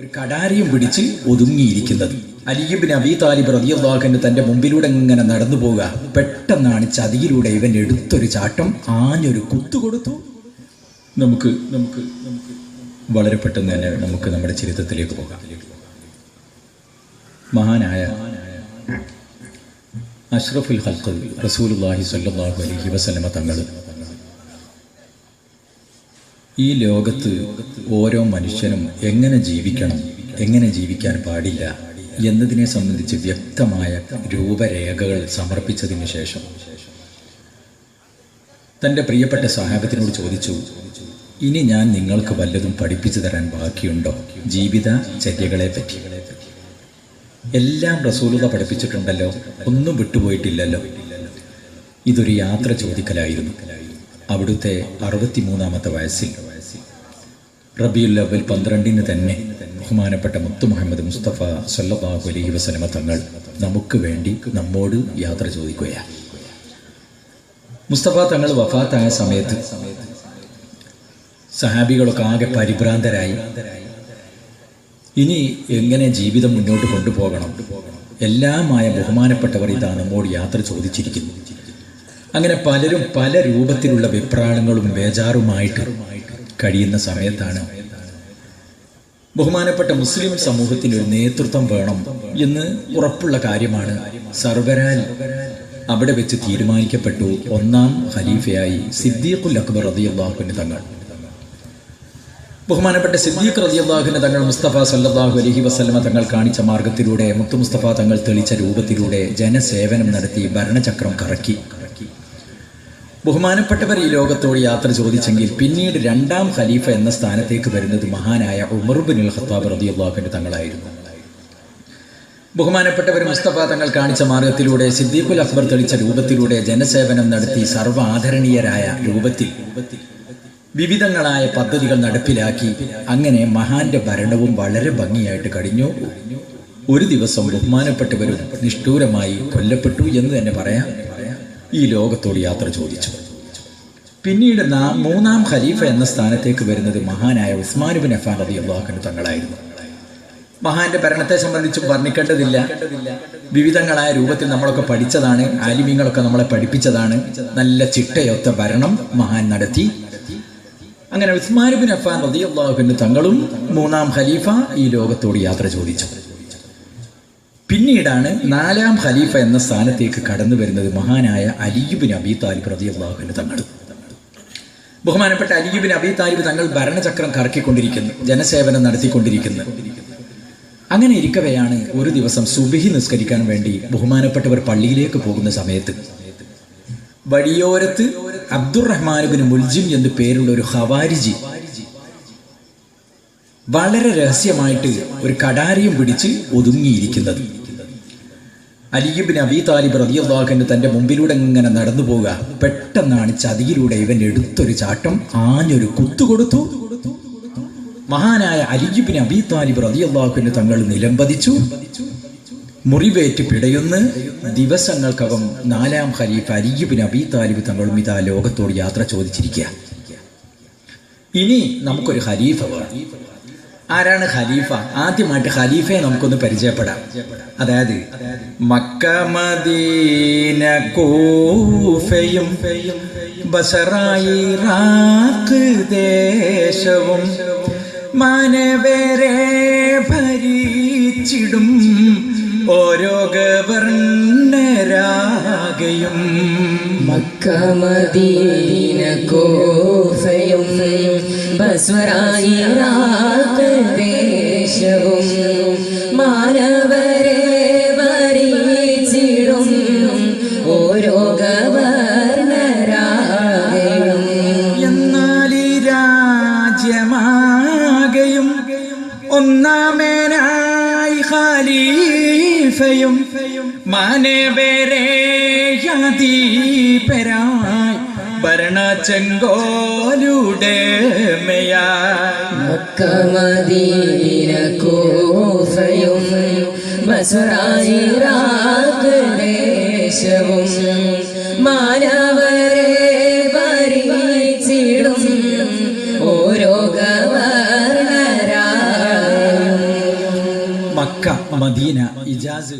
ഒരു കടാരിയും പിടിച്ച് ഒതുങ്ങിയിരിക്കുന്നത്. അലിയിബിൻ അബി താലിബ് റതിയാഹന് തന്റെ മുമ്പിലൂടെ ഇങ്ങനെ നടന്നു പോവുക. പെട്ടെന്നാണ് ചതിയിലൂടെ ഇവൻ എടുത്തൊരു ചാട്ടം ആഞ്ഞൊരു കുത്തു കൊടുത്തു. നമുക്ക് നമുക്ക് നമുക്ക് വളരെ പെട്ടെന്ന് തന്നെ നമുക്ക് നമ്മുടെ ചരിത്രത്തിലേക്ക് പോകാം. മഹാനായ അഷ്റഫുൽ ഹൽക്കൽ റസൂലുല്ലാഹി അലഹി വസല്ലമ തങ്ങൾ ഈ ലോകത്ത് ഓരോ മനുഷ്യനും എങ്ങനെ ജീവിക്കണം എങ്ങനെ ജീവിക്കാൻ പാടില്ല എന്നതിനെ സംബന്ധിച്ച് വ്യക്തമായ രൂപരേഖകൾ സമർപ്പിച്ചതിന് ശേഷം തന്റെ പ്രിയപ്പെട്ട സഹാബത്തിനോട് ചോദിച്ചു ഇനി ഞാൻ നിങ്ങൾക്ക് വല്ലതും പഠിപ്പിച്ചു തരാൻ ബാക്കിയുണ്ടോ ജീവിത ചര്യകളെ പറ്റി? എല്ലാം റസൂലുത പഠിപ്പിച്ചിട്ടുണ്ടല്ലോ ഒന്നും വിട്ടുപോയിട്ടില്ലല്ലോ. ഇതൊരു യാത്ര ചോദിക്കലായിരുന്നു. അവിടുത്തെ അറുപത്തിമൂന്നാമത്തെ വയസ്സിൽ റബിയുൽ അവൽ പന്ത്രണ്ടിന് തന്നെ ബഹുമാനപ്പെട്ട മുത്തു മുഹമ്മദ് മുസ്തഫ സല്ലാഹു അലൈഹി വസലമ തങ്ങൾ നമുക്ക് വേണ്ടി നമ്മോട് യാത്ര ചോദിക്കുകയാണ് മുസ്തഫ തങ്ങൾ വഫാത്തായ സമയത്ത് സഹാബികളൊക്കെ ആകെ പരിഭ്രാന്തരായി. ഇനി എങ്ങനെ ജീവിതം മുന്നോട്ട് കൊണ്ടുപോകണം? എല്ലാമായ ബഹുമാനപ്പെട്ടവർ ഇതാ നമ്മോട് യാത്ര ചോദിച്ചിരിക്കുന്നു. അങ്ങനെ പലരും പല രൂപത്തിലുള്ള വിപ്രാളങ്ങളും ബേജാറുമായിട്ട് കഴിയുന്ന സമയത്താണ്. ബഹുമാനപ്പെട്ട മുസ്ലിം സമൂഹത്തിന് ഒരു നേതൃത്വം വേണം എന്ന് ഉറപ്പുള്ള കാര്യമാണ് സർവരാൽ അവിടെ വെച്ച് തീരുമാനിക്കപ്പെട്ടു ഒന്നാം ഖലീഫയായി സിദ്ദീഖുൽ അക്ബർ റളിയല്ലാഹുവിന് തങ്ങൾ. ബഹുമാനപ്പെട്ട സിദ്ദീഖ് റളിയല്ലാഹുവിന് തങ്ങൾ മുസ്തഫ സല്ലാഹു അലഹി വസ്ലമ തങ്ങൾ കാണിച്ച മാർഗത്തിലൂടെ മുത്തു മുസ്തഫ തങ്ങൾ തെളിച്ച രൂപത്തിലൂടെ ജനസേവനം നടത്തി ഭരണചക്രം കറക്കി. ബഹുമാനപ്പെട്ടവർ ഈ ലോകത്തോട് യാത്ര ചോദിച്ചെങ്കിൽ പിന്നീട് രണ്ടാം ഖലീഫ എന്ന സ്ഥാനത്തേക്ക് വരുന്നത് മഹാനായ ഉമർ ബിൻ അൽ ഖത്താബ് റളിയല്ലാഹുവിന്റെ തങ്ങളായിരുന്നു. ബഹുമാനപ്പെട്ടവർ മുസ്തഫ തങ്ങൾ കാണിച്ച മാർഗത്തിലൂടെ സിദ്ദീഖുൽ അക്ബർ തെളിച്ച രൂപത്തിലൂടെ ജനസേവനം നടത്തി സർവ ആദരണീയരായ രൂപത്തിൽ വിവിധങ്ങളായ പദ്ധതികൾ നടപ്പിലാക്കി അങ്ങനെ മഹാന്റെ ഭരണവും വളരെ ഭംഗിയായിട്ട് കഴിഞ്ഞു. ഒരു ദിവസം ബഹുമാനപ്പെട്ടവരും നിഷ്ഠൂരമായി കൊല്ലപ്പെട്ടു എന്ന് തന്നെ പറയാം. ഈ ലോകത്തോട് യാത്ര ചോദിച്ചു. പിന്നീട് മൂന്നാം ഖലീഫ എന്ന സ്ഥാനത്തേക്ക് വരുന്നത് മഹാനായ ഉസ്മാൻ ബിൻ അഫാൻ അലി അള്ളാഹുന് തങ്ങളായിരുന്നു. മഹാന്റെ ഭരണത്തെ സംബന്ധിച്ച് വർണിക്കേണ്ടതില്ല. വിവിധങ്ങളായ രൂപത്തിൽ നമ്മളൊക്കെ പഠിച്ചതാണ് ആലിമ്യങ്ങളൊക്കെ നമ്മളെ പഠിപ്പിച്ചതാണ്. നല്ല ചിട്ടയൊത്ത ഭരണം മഹാൻ നടത്തി. അങ്ങനെ ഉസ്മാൻ ബിൻ അഫാൻ റതി അള്ളാഹുവിന് തങ്ങളും മൂന്നാം ഖലീഫ ഈ ലോകത്തോട് യാത്ര ചോദിച്ചു. പിന്നീടാണ് നാലാം ഖലീഫ എന്ന സ്ഥാനത്തേക്ക് കടന്നു വരുന്നത് മഹാനായ അലിയുബിൻ അബി താലിബ് റതി അള്ളാഹുവിന് തങ്ങൾ. ബഹുമാനപ്പെട്ട അലിയുബിൻ അബി താലിബ് തങ്ങൾ ഭരണചക്രം കറക്കിക്കൊണ്ടിരിക്കുന്നു ജനസേവനം നടത്തിക്കൊണ്ടിരിക്കുന്നു. അങ്ങനെ ഇരിക്കവെയാണ് ഒരു ദിവസം സുബിഹി നിസ്കരിക്കാൻ വേണ്ടി ബഹുമാനപ്പെട്ടവർ പള്ളിയിലേക്ക് പോകുന്ന സമയത്ത്. വഴിയോരത്ത് അബ്ദുറഹ്മാനുബിന് മുൽജിം എന്ന് പേരുള്ള ഒരു ഹവാരിജി വളരെ രഹസ്യമായിട്ട് ഒരു കടാരിയും പിടിച്ച് ഒതുങ്ങിയിരിക്കുന്നത്. അലിയുബിൻ അബി താലിബ് റതിയുള്ളാഹന് തന്റെ മുമ്പിലൂടെ ഇങ്ങനെ നടന്നു പോവുക. പെട്ടെന്നാണ് ചതിയിലൂടെ ഇവൻ എടുത്തൊരു ചാട്ടം ആഞ്ഞൊരു കുത്തു കൊടുത്തു. മഹാനായ അലിയുബിൻ അബി താലിബ് റതിയുള്ളാഹുവിന് തങ്ങൾ നിലംപതിച്ചു. മുറിവേറ്റ് പിടയുന്ന ദിവസങ്ങൾക്കകം നാലാം ഖലീഫ അലിയുബിൻ അബി താലിബ് തങ്ങളും ഇതാ ലോകത്തോട് യാത്ര ചോദിച്ചിരിക്കുക. ഇനി നമുക്കൊരു ഖലീഫ വേണം. ആരാണ് ഖലീഫ? ആദ്യമായിട്ട് ഖലീഫയെ നമുക്കൊന്ന് പരിചയപ്പെടാം. അതായത് മക്ക മദീന കൂഫയും ബസറായി ഇറാഖ് ദേശവും മാനവരെ ഭരിച്ചിടും. ഓരോ ഗവർണരാകയും മക്ക മദീന കോഫയും ബസ്വറായി ഇറാഖ് ദേശവും മാനവരെ വരിച്ചിടും ഓരോ ഗവർണരാകയും. എന്നാൽ ഈ രാജ്യമാകയും ഒന്നാമേനായി ഖലീഫയും മാനവരെ യതീപരായി ഭരണ ചെങ്കോലുടെ മക്ക മദീന കോഫയും ബസ്വറായി മദീന ഇജാസ്